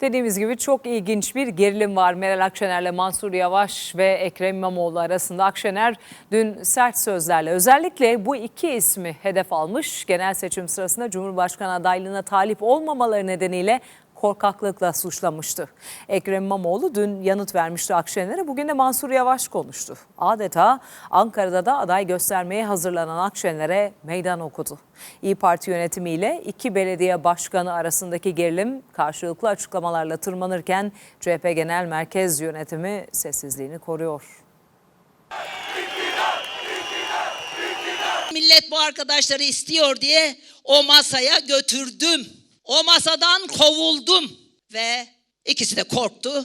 Dediğimiz gibi çok ilginç bir gerilim var. Meral Akşener'le Mansur Yavaş ve Ekrem İmamoğlu arasında. Akşener dün sert sözlerle özellikle bu iki ismi hedef almış. Genel seçim sırasında Cumhurbaşkanı adaylığına talip olmamaları nedeniyle korkaklıkla suçlamıştı. Ekrem İmamoğlu dün yanıt vermişti Akşener'e. Bugün de Mansur Yavaş konuştu. Adeta Ankara'da da aday göstermeye hazırlanan Akşener'e meydan okudu. İyi Parti yönetimiyle iki belediye başkanı arasındaki gerilim karşılıklı açıklamalarla tırmanırken CHP Genel Merkez Yönetimi sessizliğini koruyor. Millet bu arkadaşları istiyor diye o masaya götürdüm. O masadan kovuldum ve ikisi de korktu,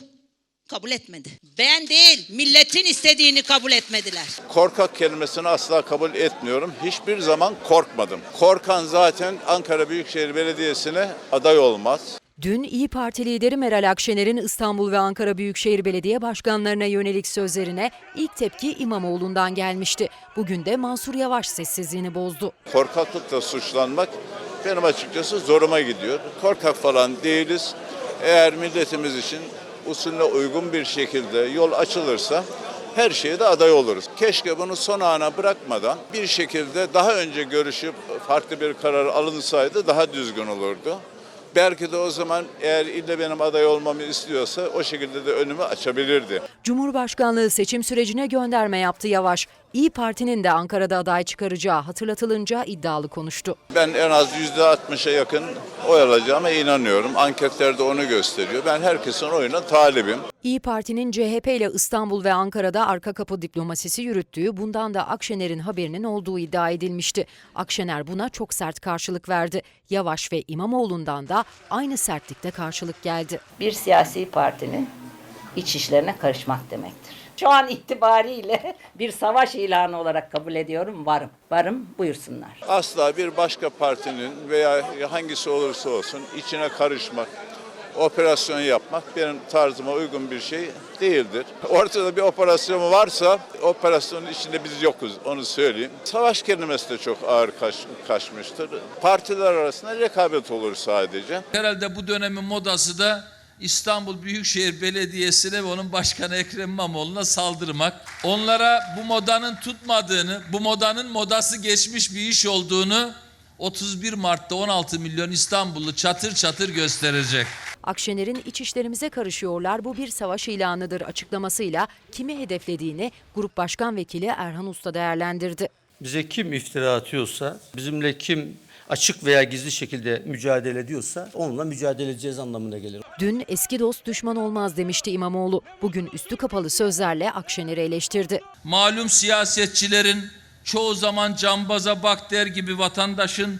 kabul etmedi. Ben değil, milletin istediğini kabul etmediler. Korkak kelimesini asla kabul etmiyorum. Hiçbir zaman korkmadım. Korkan zaten Ankara Büyükşehir Belediyesi'ne aday olmaz. Dün İyi Parti lideri Meral Akşener'in İstanbul ve Ankara Büyükşehir Belediye Başkanlarına yönelik sözlerine ilk tepki İmamoğlu'ndan gelmişti. Bugün de Mansur Yavaş sessizliğini bozdu. Korkaklıkla suçlanmak benim açıkçası zoruma gidiyor. Korkak falan değiliz. Eğer milletimiz için usulüne uygun bir şekilde yol açılırsa her şeye de aday oluruz. Keşke bunu son ana bırakmadan bir şekilde daha önce görüşüp farklı bir karar alınsaydı daha düzgün olurdu. Belki de o zaman eğer ille benim aday olmamı istiyorsa o şekilde de önümü açabilirdi. Cumhurbaşkanlığı seçim sürecine gönderme yaptı Yavaş. İyi Parti'nin de Ankara'da aday çıkaracağı hatırlatılınca iddialı konuştu. Ben en az %60'a yakın oy alacağıma inanıyorum. Anketler de onu gösteriyor. Ben herkesin oyuna talibim. İyi Parti'nin CHP ile İstanbul ve Ankara'da arka kapı diplomasisi yürüttüğü, bundan da Akşener'in haberinin olduğu iddia edilmişti. Akşener buna çok sert karşılık verdi. Yavaş ve İmamoğlu'ndan da aynı sertlikte karşılık geldi. bir siyasi partinin iç işlerine karışmak demektir. Şu an itibariyle bir savaş ilanı olarak kabul ediyorum. Varım. Varım buyursunlar. Asla bir başka partinin veya hangisi olursa olsun içine karışmak, operasyon yapmak benim tarzıma uygun bir şey değildir. Ortada bir operasyon varsa operasyonun içinde biz yokuz onu söyleyeyim. Savaş kelimesi de çok ağır kaç, kaçmıştır. Partiler arasında rekabet olur sadece. Herhalde bu dönemin modası da İstanbul Büyükşehir Belediyesi'ne ve onun başkanı Ekrem İmamoğlu'na saldırmak. Onlara bu modanın tutmadığını, bu modanın modası geçmiş bir iş olduğunu 31 Mart'ta 16 milyon İstanbullu çatır çatır gösterecek. Akşener'in iç işlerimize karışıyorlar bu bir savaş ilanıdır açıklamasıyla kimi hedeflediğini Grup Başkan Vekili Erhan Usta değerlendirdi. Bize kim iftira atıyorsa, bizimle kim açık veya gizli şekilde mücadele ediyorsa onunla mücadele edeceğiz anlamına gelir. Dün eski dost düşman olmaz demişti İmamoğlu. Bugün üstü kapalı sözlerle Akşener'i eleştirdi. Malum siyasetçilerin çoğu zaman cambaza bak der gibi vatandaşın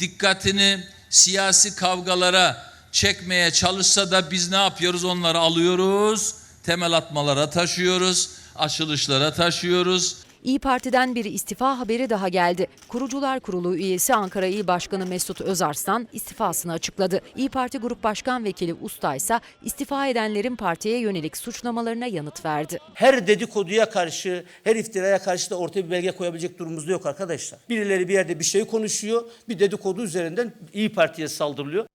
dikkatini siyasi kavgalara çekmeye çalışsa da biz ne yapıyoruz? Onları alıyoruz, temel atmalara taşıyoruz, açılışlara taşıyoruz. İyi Parti'den bir istifa haberi daha geldi. Kurucular Kurulu üyesi Ankara İl Başkanı Mesut Özarslan istifasını açıkladı. İyi Parti Grup Başkan Vekili Usta ise istifa edenlerin partiye yönelik suçlamalarına yanıt verdi. Her dedikoduya karşı, her iftiraya karşı da ortaya bir belge koyabilecek durumumuzda yok arkadaşlar. Birileri bir yerde bir şey konuşuyor, bir dedikodu üzerinden İyi Parti'ye saldırılıyor.